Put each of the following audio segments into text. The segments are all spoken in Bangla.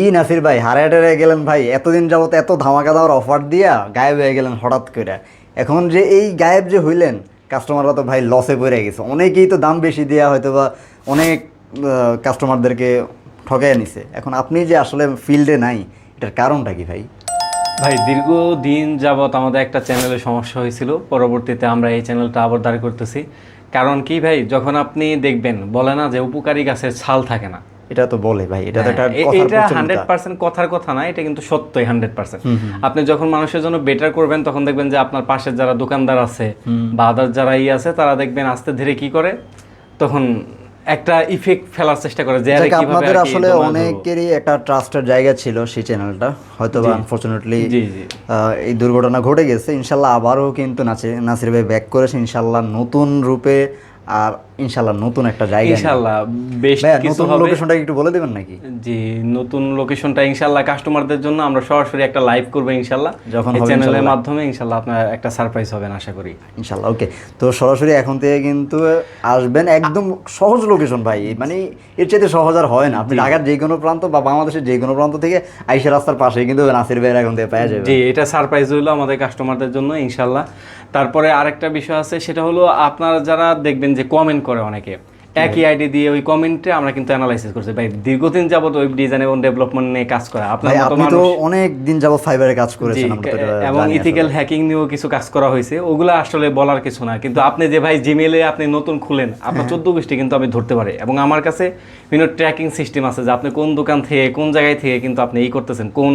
কি নাসির ভাই হারে হারে গেলেন ভাই, এতদিন যাবত এত ধামাকা দেওয়ার অফার দিয়া গায়েব হয়ে গেলেন হঠাৎ করে। এখন যে এই গায়েব যে হইলেন কাস্টমাররা তো ভাই লসে পড়ে গেছে। অনেকেই তো দাম বেশি দেওয়া হয়তো বা অনেক কাস্টমারদেরকে ঠকাইয়া নিছে। এখন আপনি যে আসলে ফিল্ডে নাই, এটার কারণটা কি ভাই? ভাই দীর্ঘ দিন যাবৎ আমাদের একটা চ্যানেলে সমস্যা হয়েছিল। পরবর্তীতে আমরা এই চ্যানেলটা আবার দাঁড় করতেছি। কারণ কি ভাই, যখন আপনি দেখবেন, বলে না যে উপকারী গাছের ছাল থাকে না। এটা তো বলে ভাই এটা তো একটা হ্যাঁ, এ- কথার এটা হান্ড্রেড পার্সেন্ট কথার কথা না এটা কিন্তু সত্যই হান্ড্রেড পার্সেন্ট। আপনি যখন মানুষের জন্য বেটার করবেন তখন দেখবেন যে আপনার পাশের যারা দোকানদার আছে বা আদার যারা ই আছে তারা দেখবেন আস্তে ধীরে কি করে? তখন একটা ইফেক্ট ফেলার চেষ্টা করে যে আপনাদের আসলে অনেকেরই একটা ট্রাস্টের জায়গা ছিল সেই চ্যানেলটা হয়তো বা আনফরচুনেটলি এই দুর্ঘটনা ঘটে গেছে। ইনশাল্লাহ আবারও কিন্তু নাসির ভাই ব্যাক করেছে। ইনশাল্লাহ নতুন রূপে আর ইনশাল্লাহ নতুন একটা জায়গা নিয়ে। ইনশাল্লাহ বেশ কিছু নতুন লোকেশনটা একটু বলে দেবেন নাকি? জি নতুন লোকেশনটা ইনশাল্লাহ কাস্টমারদের জন্য আমরা সরাসরি একটা লাইভ করব ইনশাল্লাহ যখন চ্যানেলের মাধ্যমে ইনশাল্লাহ আপনার একটা সারপ্রাইজ হবেন আশা করি। ইনশাল্লাহ ওকে তো সরাসরি এখন থেকে কিন্তু আসবেন একদম সহজ লোকেশন ভাই। মানে এর চাইতে সহজ আর হয় না। আপনি ঢাকার যে কোনো প্রান্ত বা বাংলাদেশের যে কোনো প্রান্ত থেকে আইসা রাস্তার পাশে কিন্তু নাসির ভাইয়ের এখন থেকে পাওয়া যাবে। জি এটা সারপ্রাইজ হলো আমাদের কাস্টমারদের জন্য ইনশাল্লাহ তারপরে আরেকটা বিষয় আছে সেটা হলো আপনারা যারা দেখবেন যে কমেন্ট করে অনেকে। একই আইডি দিয়ে ওই কমেন্টে আমরা কিন্তু অ্যানালাইসিস করছি। ভাই দীর্ঘদিন যাবত ওয়েব ডিজাইন এবং ডেভেলপমেন্ট নিয়ে কাজ করা আপনার আপনি তো অনেক দিন যাবত ফাইবারে কাজ করেছেন এবং ইথিক্যাল হ্যাকিং নিয়েও কিছু কাজ করা হয়েছে ওগুলো আসলে বলার কিছু না। কিন্তু আপনি যে ভাই জিমেলে আপনি নতুন খুলেন আপনার চোদ্দ গোষ্ঠী কিন্তু আমি ধরতে পারি। এবং আমার কাছে বিভিন্ন ট্র্যাকিং সিস্টেম আছে যে আপনি কোন দোকান থেকে কোন জায়গায় থেকে কিন্তু আপনি এই করতেছেন কোন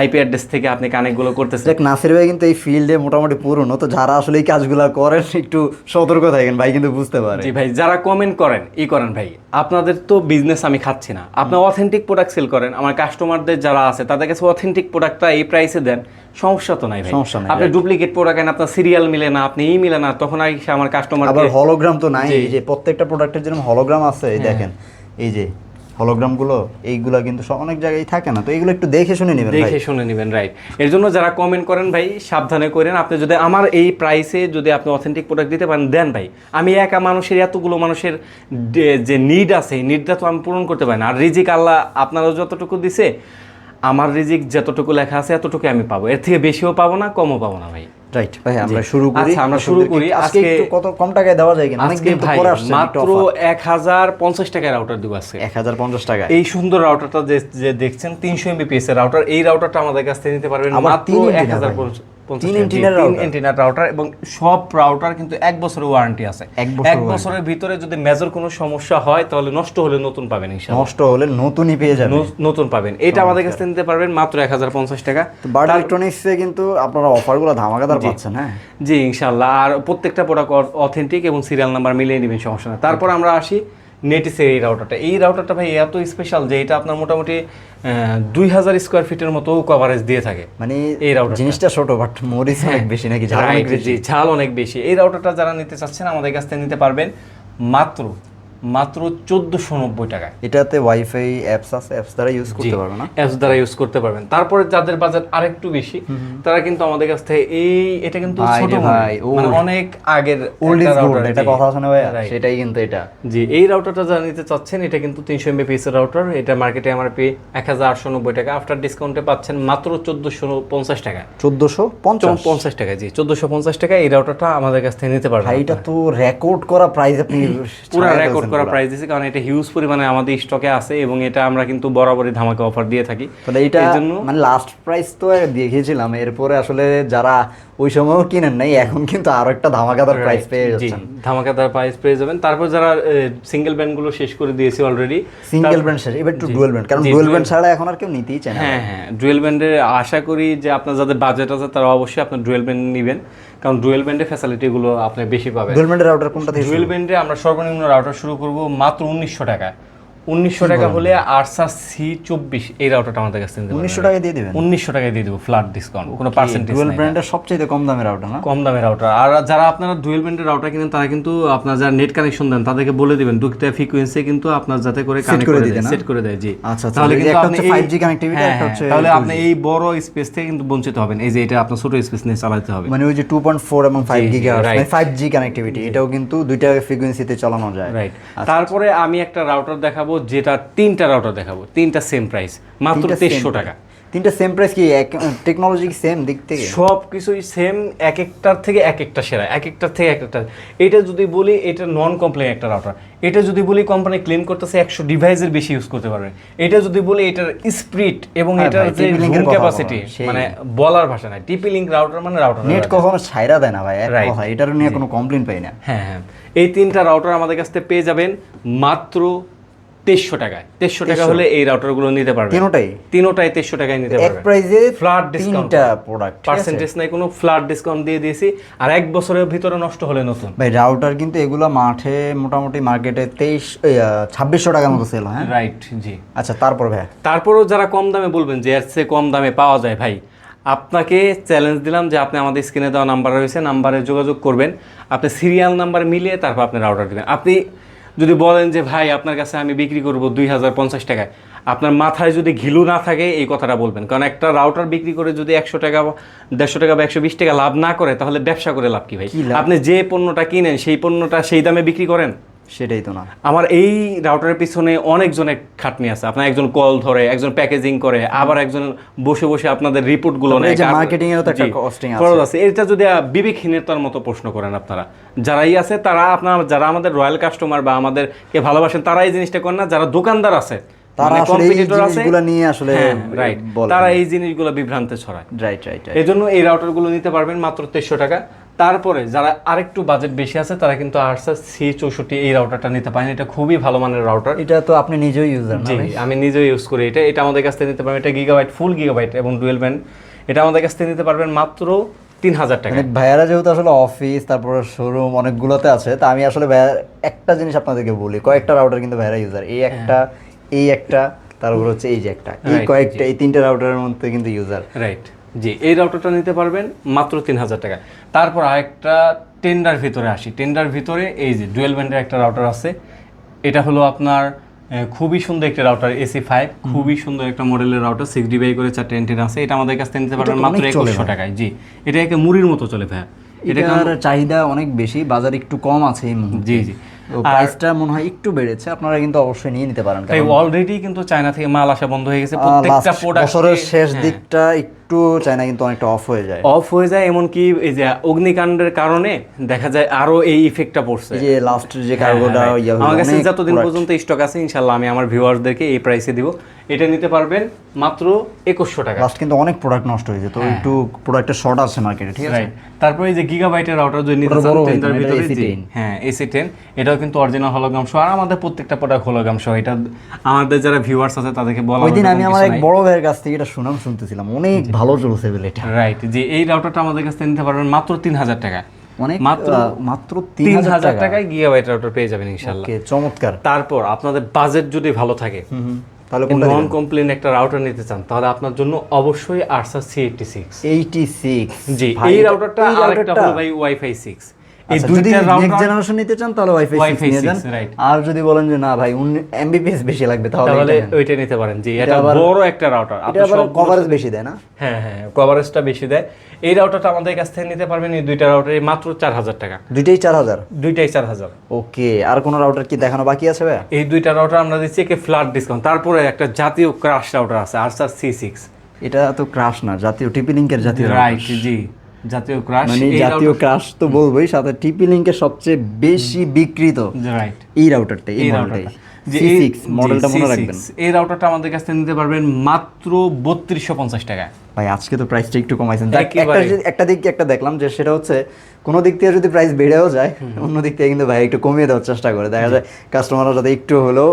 আইপি অ্যাড্রেস থেকে আপনি কানেক্টগুলো করতেছেন। দেখ নাসির ভাই কিন্তু এই ফিল্ডে মোটামুটি পুরনো তো যারা আসলে এই কাজগুলো করেন একটু সতর্ক থাকেন ভাই কিন্তু বুঝতে পারে। জি ভাই যারা কমেন্ট করেন ই করেন ভাই। আপনাদের তো বিজনেস আমি খাচ্ছি না। আপনি অথেন্টিক প্রোডাক্ট সেল করেন। আমার কাস্টমারদের যারা আছে তাদের কাছে অথেন্টিক প্রোডাক্টটা এই প্রাইসে দেন সমস্যা তো নাই ভাই। সমস্যা নাই, আপনি ডুপ্লিকেট প্রোডাক্ট আপনার সিরিয়াল মিলে না আপনি ই মিলে না তখন আগে আমার কাস্টমার আবার হলোগ্রাম তো নাই যে প্রত্যেকটা প্রোডাক্টের যেরকম হলোগ্রাম আছে দেখেন এই যে হলোগ্রামগুলো এইগুলা কিন্তু অনেক জায়গায় থাকে না, তো এইগুলো একটু দেখে শুনে নেবেন দেখে শুনে নেবেন রাইট এর জন্য যারা কমেন্ট করেন ভাই, সাবধানে করেন। আপনি যদি আমার এই প্রাইসে যদি আপনি অথেন্টিক প্রোডাক্ট দিতে পারেন, দেন ভাই। আমি একা মানুষের, এতগুলো মানুষের যে নিড আছে, এই নিডটা তো আমি পূরণ করতে পারি না। আর রিজিক আল্লাহ আপনারও যতটুকু দিছে, আমার রিজিক যতটুকু লেখা আছে এতটুকু আমি পাবো। এর থেকে বেশিও পাবো না, কমও পাবো না ভাই। রাইট ভাই আমরা শুরু করি। আচ্ছা, আমরা শুরু করি। আজকে কত কম টাকায় দেওয়া যায় কিনা? আজকে ভাই মাত্র 1050 টাকায় রাউটার দিব আজকে। 1050 টাকা এই সুন্দর রাউটারটা যে দেখছেন 300 এমবিপিএস এর রাউটার এই রাউটারটা আমাদের কাছ থেকে নিতে পারবেন মাত্র 1050 তিন রাউটার এবং সব রাউটার কিন্তু এক বছরের ওয়ারেন্টি আছে। এক বছরের ভিতরে যদি মেজর কোনো সমস্যা হয় তাহলে নষ্ট হলে নতুন পাবেন নষ্ট হলে নতুনই পেয়ে যাবে ন- নতুন পাবেন। এটা আমাদের কাছ নিতে পারবেন মাত্র এক হাজার পঞ্চাশ টাকা। বার্ড ইলেকট্রনিক্সে কিন্তু আপনারা অফারগুলো ধামাকাদার পাচ্ছেন হ্যাঁ? জি ইনশাল্লাহ। আর প্রত্যেকটা প্রোডাক্ট অথেন্টিক এবং সিরিয়াল নাম্বার মিলিয়ে নেবেন সমস্যা না তারপর আমরা আসি নেটিসের এই রাউটারটা এই রাউটারটা ভাই এত স্পেশাল যে এটা আপনার মোটামুটি দুই হাজার স্কোয়ার ফিটের মতো কভারেজ দিয়ে থাকে মানে এই রাউটার জিনিসটা ছোট বাট মরিচ অনেক বেশি নাকি? ঝাল অনেক বেশি। ঝাল অনেক বেশি। এই রাউটারটা যারা নিতে চাচ্ছেন আমাদের কাছ থেকে নিতে পারবেন মাত্র মাত্র চোদ্দোশো নব্বই টাকায়। এটাতে ওয়াইফাই অ্যাপস আছে অ্যাপস দ্বারা ইউজ করতে পারবে না? অ্যাপস দ্বারা ইউজ করতে পারবেন। তারপরে যাদের বাজেট আরেকটু বেশি তারা কিন্তু আমাদের কাছ থেকে এই এটা কিন্তু ছোট ভাই, মানে অনেক আগের ওল্ড ইজ গোল্ড এটা কথা আছে না ভাই সেটাই কিন্তু এটা। জি এই রাউটারটা যারা নিতে চাচ্ছেন এটা কিন্তু তিনশো এমবিপিএস এর রাউটার এটা মার্কেটে এমআরপি এক হাজার আটশো নব্বই টাকা। আফটার ডিসকাউন্টে পাচ্ছেন মাত্র চোদ্দোশো পঞ্চাশ টাকা চোদ্দশো পঞ্চাশ? পঞ্চাশ টাকা জি চোদ্দোশো পঞ্চাশ টাকা এই রাউটারটা আমাদের কাছ থেকে নিতে পারবেন ভাই এটা তো রেকর্ড করা প্রাইস আপনি পুরো রেকর্ড করা প্রাইস দিয়েছে কারণ এটা হিউজ পরিমাণে আমাদের স্টকে আছে এবং এটা আমরা কিন্তু বরাবরই ধামাকা অফার দিয়ে থাকি। তাহলে এটা জন্য মানে লাস্ট প্রাইস তো দেখিয়েছিলাম এরপরে আসলে যারা ওই সময়ও কিনেন নাই এখন কিন্তু আরও একটা ধামাকাদার প্রাইস পেয়ে যাচ্ছেন। ধামাকাদার প্রাইস পেয়ে যাবেন। তারপর যারা সিঙ্গেল ব্যান্ডগুলো শেষ করে দিয়েছি অলরেডি সিঙ্গেল ব্র্যান্ড শেষ এবার একটু ডুয়েল ব্র্যান্ড কারণ ডুয়েল ব্র্যান্ড ছাড়া এখন আর কেউ নিতেই চায় না। হ্যাঁ হ্যাঁ ডুয়েল ব্যান্ডের আশা করি যে আপনার যাদের বাজেট আছে তারা অবশ্যই আপনার ডুয়েল ব্যান্ড নেবেন। কারণ ডুয়েল ব্যান্ডের ফ্যাসিলিটিগুলো আপনি বেশি পাবেন। ডুয়েল ব্যান্ডের রাউটার কোনটা ডুয়েল ব্যান্ডে আমরা সর্বনিম্ন রাউটার শুরু করব মাত্র উনিশশো টাকা উনিশশো টাকা হলে আরসার সি চব্বিশ এই রাউটারটা আমাদের কাছে উনিশশো টাকা দিয়ে দিবেন? উনিশশো টাকায় দিয়ে দেবো ফ্ল্যাট ডিসকাউন্ট কোনো পার্সেন্টেজ ডুয়েল ব্র্যান্ডের সবচেয়ে কম দামের রাউটার না? কম দামের রাউটার আর যারা আপনারা ডুয়েল ব্যান্ডের রাউটার কিনেন তারা কিন্তু আপনার যারা নেট কানেকশন দেন তাদেরকে বলে দিবেন দুটা ফ্রিকোয়েন্সি কিন্তু আপনার যাতে করে কানেক্ট করে দিতে সেট করে দেয় জি। আচ্ছা, আচ্ছা, তাহলে যে কিন্তু আপনি হচ্ছে এই- 5G connectivity, হ্যাঁ, একটা হচ্ছে হ্যাঁ, তাহলে আপনি এই বড় স্পেস থেকে কিন্তু বঞ্চিত হবেন এই যে এটা আপনার ছোট স্পেস নিয়ে চালাতে হবে। মানে ওই যে টু পয়েন্ট ফোর এবং five G, giga right. Five G. Connectivity এটাও কিন্তু দুইটা ফ্রিকোয়েন্সিতে চালানো যায়। রাইট তারপরে আমি একটা রাউটার দেখাবো দেখাবো যেটা তিনটা রাউটার দেখাবো তিনটা সেম প্রাইস মাত্র তেইশশো টাকা। তিনটা সেম প্রাইস কি টেকনোলজি সেম দিক থেকে? সব কিছুই সেম এক একটার থেকে এক একটা সেরা এক একটার থেকে এক একটা। এটা যদি বলি এটা নন কমপ্লেন একটা রাউটার এটা যদি বলি কোম্পানি ক্লেম করতেছে একশো ডিভাইসের বেশি ইউজ করতে পারবে। এটা যদি বলি এটার স্পিড এবং হ্যাঁ এটার যে রুম ক্যাপাসিটি মানে বলার ভাষা নাই। টিপি লিঙ্ক রাউটার মানে রাউটার নেট কখনো ছাইরা দেয় না ভাই এটার নিয়ে কোনো কমপ্লেন পাই না। হ্যাঁ হ্যাঁ। এই তিনটা রাউটার আমাদের কাছ থেকে পেয়ে যাবেন মাত্র তেইশশো টাকায়। তেইশশো টাকা হলে এই রাউটারগুলো নিতে পারবেন তিনোটাই? তিনোটাই তেইশশো টাকায় নিতে এক পারবেন প্রাইজে ফ্ল্যাট ডিসকাউন্ট প্রোডাক্ট পার্সেন্টেজ নাই কোনো ফ্ল্যাট ডিসকাউন্ট দিয়ে দিয়েছি। আর এক বছরের ভিতরে নষ্ট হলে নতুন। ভাই রাউটার কিন্তু এগুলো মাঠে মোটামুটি মার্কেটে তেইশ ছাব্বিশশো টাকার মতো সেল হ্যাঁ রাইট জি। আচ্ছা তারপর ভাই তারপরেও যারা কম দামে বলবেন যে এর চেয়ে কম দামে পাওয়া যায় ভাই আপনাকে চ্যালেঞ্জ দিলাম যে আপনি আমাদের স্ক্রিনে দেওয়া নাম্বার রয়েছে নাম্বারে যোগাযোগ করবেন। আপনি সিরিয়াল নাম্বার মিলিয়ে তারপর আপনি রাউটার দেবেন আপনি যদি বলেন যে ভাই আপনার কাছে আমি বিক্রি করব দুই হাজার পঞ্চাশ টাকায়। আপনার মাথায় যদি ঘিলু না থাকে এই কথাটা বলবেন। কারণ একটা রাউটার বিক্রি করে যদি একশো টাকা বা দেড়শো টাকা বা একশো বিশ টাকা লাভ না করে তাহলে ব্যবসা করে লাভ কি ভাই? আপনি যে পণ্যটা কিনেন সেই পণ্যটা সেই দামে বিক্রি করেন? সেটাই তো না। আমার এই রাউটারের পিছনে অনেকজনের খাটনি আছে। আপনার একজন কল ধরে একজন প্যাকেজিং করে আবার একজন বসে বসে আপনাদের রিপোর্টগুলো নেয়। marketing এরও তো একটা costing আছে। এটা যদি বিবেকহীনতার মতো প্রশ্ন করেন আপনারা। যারাই আছে তারা আপনার যারা আমাদের রয়্যাল কাস্টমার বা আমাদেরকে ভালোবাসেন তারা এই জিনিসটা করেন না। যারা দোকানদার আছে তারা মানে আসলে এই জিনিসগুলো নিয়ে আসলে হ্যাঁ, right, বলে তারা এই জিনিসগুলো বিভ্রান্তে ছড়ায়। রাইট রাইট এই জন্য এই রাউটারগুলো নিতে পারবেন মাত্র তেইশশো টাকা। তারপরে যারা আরেকটু বাজেট বেশি আছে তারা কিন্তু আর্সার সি চৌষট্টি এই রাউটারটা নিতে পারেন। এটা খুবই ভালো মানের রাউটার এটা তো আপনি নিজেও ইউজার না জি আমি নিজেও ইউজ করি। এটা এটা আমাদের কাছ থেকে নিতে পারবেন। এটা গিগাবাইট ফুল গিগাবাইট এবং ডুয়েল ব্যান্ড এটা আমাদের কাছ থেকে নিতে পারবেন মাত্র তিন হাজার টাকা। মানে ভাইয়ারা যেহেতু আসলে অফিস তারপর শোরুম অনেকগুলোতে আছে তা আমি আসলে ভাইয়া একটা জিনিস আপনাদেরকে বলি কয়েকটা রাউটার কিন্তু ভাইয়ারা ইউজার এই একটা এই একটা তারপর হচ্ছে এই যে একটা। এই কয়েকটা এই তিনটা রাউটারের মধ্যে কিন্তু ইউজার রাইট জি এই রাউটারটা নিতে পারবেন মাত্র তিন হাজার টাকা। তারপর আরেকটা টেন্ডার ভিতরে আসি। টেন্ডার ভিতরে এই যে ডুয়েল ব্যান্ডের একটা রাউটার আছে। এটা হলো আপনার খুবই সুন্দর একটা রাউটার এসি ফাইভ খুবই সুন্দর একটা মডেলের রাউটার সিক্স ডিবাই করে চারটে এন্টেন আছে। এটা আমাদের কাছ থেকে নিতে পারবেন মাত্র ভাই। টাকায়। জি এটা একে মুড়ির মতো চলে ভাইয়া। এটা এটার চাহিদা অনেক বেশি বাজার একটু কম আছে জি জি। প্রাইসটা মনে হয় একটু বেড়েছে আপনারা কিন্তু অবশ্যই নিয়ে নিতে পারেন তাই অলরেডি কিন্তু চায়না থেকে মাল আসা বন্ধ হয়ে গেছে প্রত্যেকটা প্রোডাক্ট বছরের শেষ দিকটা একটু চায়না কিন্তু অনেকটা অফ হয়ে যায়। অফ হয়ে যায় এমনকি এই যে অগ্নিকাণ্ডের কারণে দেখা যায় আরও এই ইফেক্টটা পড়ছে। যে লাস্ট যে হ্যাঁ, কার্গোটা হ্যাঁ, হলো, আমার কাছে যতদিন পর্যন্ত স্টক আছে ইনশাল্লাহ আমি আমার ভিউয়ার্সদেরকে এই প্রাইসে দিব। এটা নিতে পারবেন মাত্র একুশশো টাকা। লাস্ট কিন্তু অনেক প্রোডাক্ট নষ্ট হয়েছে তো একটু প্রোডাক্টের শর্ট আছে মার্কেটে ঠিক আছে? তারপরে এই যে গিগাবাইটের রাউটার যদি নিতে চান বড় হইতো টেন্ডার না, এটা ভিতরে AC10 জি, হ্যাঁ এসি টেন এটাও কিন্তু অরিজিনাল হলোগ্রাম সহ আর আমাদের প্রত্যেকটা প্রোডাক্ট হলোগ্রাম সহ। এটা আমাদের যারা ভিউয়ার্স আছে তাদেরকে বলা ওই দিন আমি আমার এক বড় ভাইয়ের কাছ থেকে এটা সুনাম শুনতেছিলাম। অনেক ভালো চলছে বলে এটা। রাইট যে এই রাউটারটা আমাদের কাছ থেকে নিতে পারবেন মাত্র তিন হাজার টাকা। অনেক মাত্র মাত্র তিন হাজার টাকায় গিগাবাইট রাউটার পেয়ে যাবেন ইনশাল্লাহ চমৎকার। তারপর আপনাদের বাজেট যদি ভালো থাকে। তাহলে নন কমপ্লেন একটা রাউটার নিতে চান তাহলে আপনার জন্য অবশ্যই Archer C eighty six eighty six G এই রাউটারটা আরেকটা হলো ভাই ওয়াইফাই সিক্স এই আচ্ছা, যদি দুইটা নেক্সট জেনারেশন নিতে চান তাহলে ওয়াইফাই Wi-Fi নিয়ে যান। আর যদি বলেন যে না ভাই এমবিপিএস বেশি লাগবে তাহলে ওইটা নিতে পারেন। জি এটা বড় একটা রাউটার কভারেজ বেশি দেয় না? হ্যাঁ হ্যাঁ কভারেজটা বেশি দেয়। এই রাউটারটা আমাদের কাছ থেকে নিতে পারবেন এই দুইটা রাউটারে মাত্র চার হাজার টাকা। দুইটাই চার হাজার? দুইটাই চার হাজার। ওকে আর কোনো রাউটার কি দেখানো বাকি আছে ভাই এই দুইটা রাউটার আমরা দিচ্ছি একে ফ্ল্যাট ডিসকাউন্ট তারপরে একটা জাতীয় ক্রাশ রাউটার আছে আরসার সি সিক্স এটা তো ক্রাশ না জাতীয় টিপি লিঙ্কের জাতীয় রাইট জি। জাতীয় ক্রাশ মানে জাতীয় ক্রাশ তো বলবোই সাথে টিপি লিঙ্কের সবচেয়ে বেশি বিক্রিত রাইট এই রাউটারটা এই রাউটারটা মডেলটা মনে রাখবেন। এই রাউটারটা আমাদের কাছ থেকে নিতে পারবেন মাত্র বত্রিশশো পঞ্চাশ টাকায়। ভাই আজকে তো প্রাইসটা একটু কমাইছেন। একটা একটা দিক একটা দেখলাম যে সেটা হচ্ছে কোনো দিক থেকে যদি প্রাইস বেড়েও যায় অন্য দিক থেকে কিন্তু ভাই একটু কমিয়ে দেওয়ার চেষ্টা করে। দেখা যায় কাস্টমাররা যাতে একটু হলেও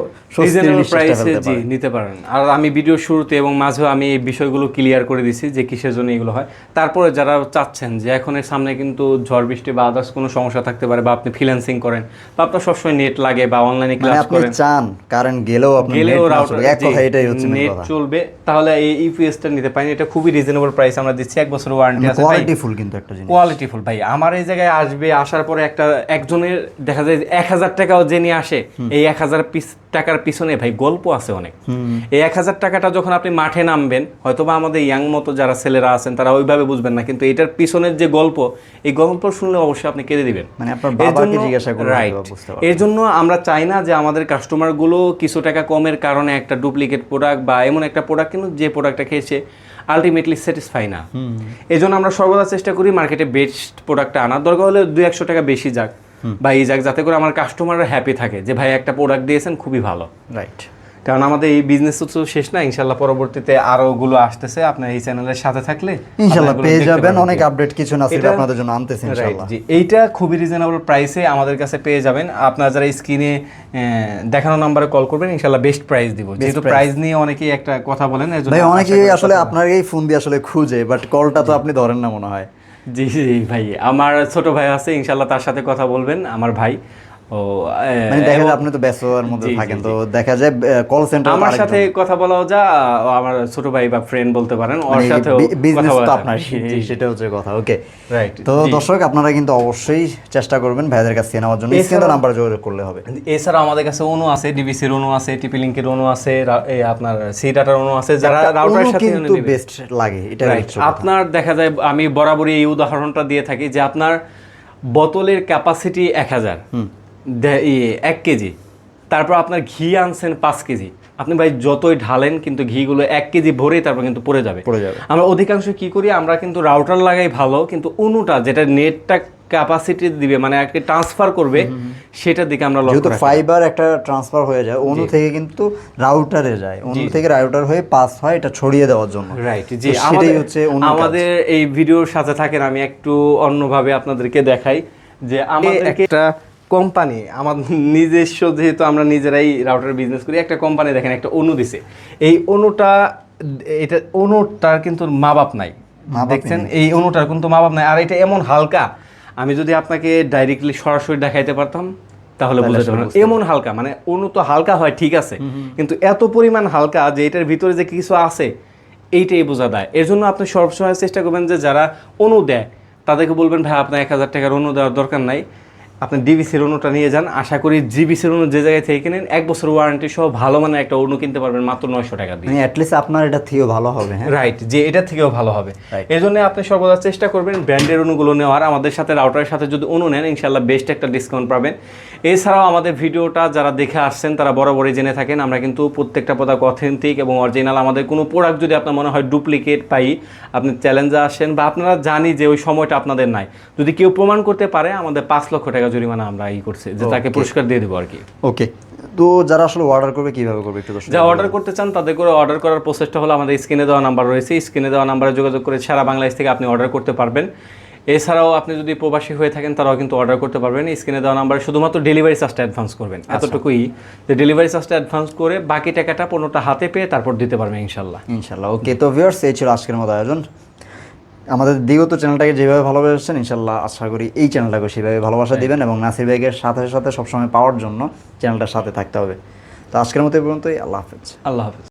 প্রাইসে জি নিতে পারেন। আর আমি ভিডিও শুরুতে এবং মাঝেও আমি এই বিষয়গুলো ক্লিয়ার করে দিছি যে কিসের জন্য এগুলো হয়। তারপরে যারা চাচ্ছেন যে এখন এর সামনে কিন্তু ঝড় বৃষ্টি বা আদার্স কোনো সমস্যা থাকতে পারে বা আপনি ফ্রিল্যান্সিং করেন বা আপনার সবসময় নেট লাগে বা অনলাইনে ক্লাস আপনি করেন। চান কারেন্ট গেলেও আপনি গেলেও এক কথা এটাই হচ্ছে নেট চলবে। তাহলে এই ইউপিএসটা নিতে পারেন। এটা খুবই রিজনেবল প্রাইস আমরা দিচ্ছি এক বছর ওয়ারেন্টি আছে। কোয়ালিটি ফুল কিন্তু একটা জিনিস। কোয়ালিটিফুল ভাই আমার এই জায়গায় আসবে আসার পরে একটা একজনের দেখা যায় এক হাজার টাকাও যে নিয়ে আসে এই এক হাজার পিস টাকার পিছনে ভাই গল্প আছে অনেক। এই এক হাজার টাকাটা যখন আপনি মাঠে নামবেন হয়তোবা আমাদের ইয়াং মতো যারা ছেলেরা আছেন তারা ওইভাবে বুঝবেন না কিন্তু এটার পিছনের যে গল্প এই গল্প শুনলে অবশ্যই আপনি কেঁদে দিবেন। মানে আপনার বাবাকে জিজ্ঞাসা. হয়তো। এর জন্য আমরা চাই না যে আমাদের কাস্টমারগুলো কিছু টাকা কমের কারণে একটা ডুপ্লিকেট প্রোডাক্ট বা এমন একটা প্রোডাক্ট কিন্তু যে প্রোডাক্টটা খেয়েছে আলটিমেটলি স্যাটিসফাই না। এই জন্য আমরা সর্বদা চেষ্টা করি মার্কেটে বেস্ট প্রোডাক্টটা আনার। দরকার হলে দুই একশো টাকা বেশি যাক। বা এই যাক যাতে করে আমার কাস্টমাররা হ্যাপি থাকে যে ভাই একটা প্রোডাক্ট দিয়েছেন খুবই ভালো। রাইট কারণ আমাদের এই বিজনেস তো শেষ না ইনশাল্লাহ পরবর্তীতে আরও গুলো আসতেছে আপনার এই চ্যানেলের সাথে থাকলে ইনশাল্লাহ পেয়ে যাবেন অনেক আপডেট কিছু নাসির এটা- আপনাদের জন্য আনতেছে ইনশাল্লাহ। জি। এইটা খুবই রিজনেবল প্রাইসে আমাদের কাছে পেয়ে যাবেন। আপনারা যারা স্ক্রিনে দেখানো নাম্বারে কল করবেন ইনশাল্লাহ বেস্ট প্রাইস দিব। যেহেতু প্রাইস নিয়ে অনেকেই একটা কথা বলেন এর জন্য ভাই অনেকেই আসলে আপনার এই ফোন দিয়ে আসলে খুঁজে বাট কলটা তো আপনি ধরেন না মনে হয়। জি জি ভাই। আমার ছোট ভাই আছে ইনশাল্লাহ তার সাথে কথা বলবেন আমার ভাই। ও মানে দেখা যায় আপনি তো ব্যস্ততার মধ্যে জি, জি, থাকেন তো দেখা যায় কল সেন্টার আমার সাথে কথা বলাও যা আমার ছোট ভাই বা ফ্রেন্ড বলতে পারেন ওর মানে বিজনেস তো আপনার সেটা হচ্ছে কথা ওকে রাইট তো দর্শক আপনারা কিন্তু অবশ্যই চেষ্টা করবেন ভাইদের কাছ নেওয়ার জন্য। এছাড়া- স্ক্রিনে নাম্বার যোগাযোগ করলে হবে। এছাড়াও আমাদের কাছে অনু আছে ডিবিসির অনু আছে টিপি অনু আছে আপনার সি ডাটার অনু আছে যারা রাউটার সাথে কিন্তু বেস্ট লাগে এটা. আপনার দেখা যায় আমি বরাবরই এই উদাহরণটা দিয়ে থাকি যে আপনার বোতলের ক্যাপাসিটি এক হাজার। এক কেজি। তারপর আপনার ঘি আনছেন পাঁচ কেজি। আপনি ভাই যতই ঢালেন কিন্তু ঘিগুলো এক কেজি ভরেই তারপর কিন্তু পড়ে যাবে। পড়ে যাবে। আমরা অধিকাংশ কি করি আমরা কিন্তু রাউটার লাগাই ভালো কিন্তু অনুটা যেটা নেটটা ক্যাপাসিটি দিবে মানে একটা ট্রান্সফার করবে সেটার দিকে আমরা যেহেতু ফাইবার একটা ট্রান্সফার হয়ে যায় অনু থেকে কিন্তু রাউটারে যায়। অনু থেকে রাউটার হয়ে পাস হয় এটা ছড়িয়ে দেওয়ার জন্য। রাইট জি সেটাই আমাদের হচ্ছে আমাদের এই ভিডিওর সাথে থাকেন আমি একটু অন্যভাবে আপনাদেরকে দেখাই যে আমাদের একটা কোম্পানি আমার নিজস্ব যেহেতু আমরা নিজেরাই রাউটার বিজনেস করি একটা কোম্পানি দেখেন একটা অনু দিছে। এই অনুটা এটা অনুটার কিন্তু মা বাপ নাই দেখছেন? এই অনুটার কিন্তু মা বাপ নাই। আর এটা এমন হালকা আমি যদি আপনাকে ডাইরেক্টলি সরাসরি দেখাইতে পারতাম তাহলে বুঝতে পারবেন এমন হালকা মানে অনু তো হালকা হয় ঠিক আছে। কিন্তু এত পরিমাণ হালকা যে এটার ভিতরে যে কিছু আছে এইটাই বোঝা দেয় এর জন্য আপনি সবসময় চেষ্টা করবেন যে যারা অনু দেয় তাদেরকে বলবেন ভাই আপনার এক হাজার টাকার অনু দেওয়ার দরকার নাই। আপনি ডিবিসির অনুটা নিয়ে যান আশা করি জিবিসির অনু যে জায়গায় থেকে কিনেন এক বছর ওয়ারেন্টি সহ ভালো মানে একটা অনু কিনতে পারবেন মাত্র নয়শো টাকা দিয়ে। মানে অ্যাটলিস্ট আপনার এটা থেকেও ভালো হবে হ্যাঁ? রাইট যে এটার থেকেও ভালো হবে. এর জন্য আপনি সর্বদা চেষ্টা করবেন ব্র্যান্ডের অনুগুলো নেওয়ার আমাদের সাথে রাউটারের সাথে যদি অনু নেন ইনশাল্লাহ বেস্ট একটা ডিসকাউন্ট পাবেন। এছাড়াও আমাদের ভিডিওটা যারা দেখে আসছেন তারা বরাবরই জেনে থাকেন আমরা কিন্তু প্রত্যেকটা প্রোডাক্ট অথেন্টিক এবং অরিজিনাল আমাদের কোনো প্রোডাক্ট যদি আপনার মনে হয় ডুপ্লিকেট পাই আপনি চ্যালেঞ্জে আসেন বা আপনারা জানি যে ওই সময়টা আপনাদের নাই। যদি কেউ প্রমাণ করতে পারে আমাদের পাঁচ লক্ষ টাকা জরিমানা আমরা ই করছি যে তাকে পুরস্কার দিয়ে দেবো আর কি। ওকে তো যারা আসলে অর্ডার করবে কীভাবে করবে একটু যা অর্ডার করতে চান তাদের করে অর্ডার করার প্রসেসটা হলো আমাদের স্ক্রিনে দেওয়া নাম্বার রয়েছে। স্ক্রিনে দেওয়া নাম্বারে যোগাযোগ করে সারা বাংলাদেশ থেকে আপনি অর্ডার করতে পারবেন। এছাড়াও আপনি যদি প্রবাসী হয়ে থাকেন তারাও কিন্তু অর্ডার করতে পারবেন। স্ক্রিনে দেওয়া নাম্বারে শুধুমাত্র ডেলিভারি চার্জটা অ্যাডভান্স করবেন। এতটুকুই যে ডেলিভারি চার্জটা অ্যাডভান্স করে বাকি টাকাটা পণ্যটা হাতে পেয়ে তারপর দিতে পারবেন ইনশাল্লাহ। ইনশাল্লাহ। ওকে তো ভিউয়ার্স এই ছিল আজকের মতো আয়োজন। আমাদের দিগত চ্যানেলটাকে যেভাবে ভালোবাসছেন ইনশাল্লাহ আশা করি এই চ্যানেলটাকে সেভাবে ভালোবাসা দিবেন এবং নাসির ভাইকে সাথে সাথে সবসময় পাওয়ার জন্য চ্যানেলটার সাথে থাকতে হবে। তো আজকের মতো পর্যন্তই আল্লাহ হাফেজ। আল্লাহ হাফেজ।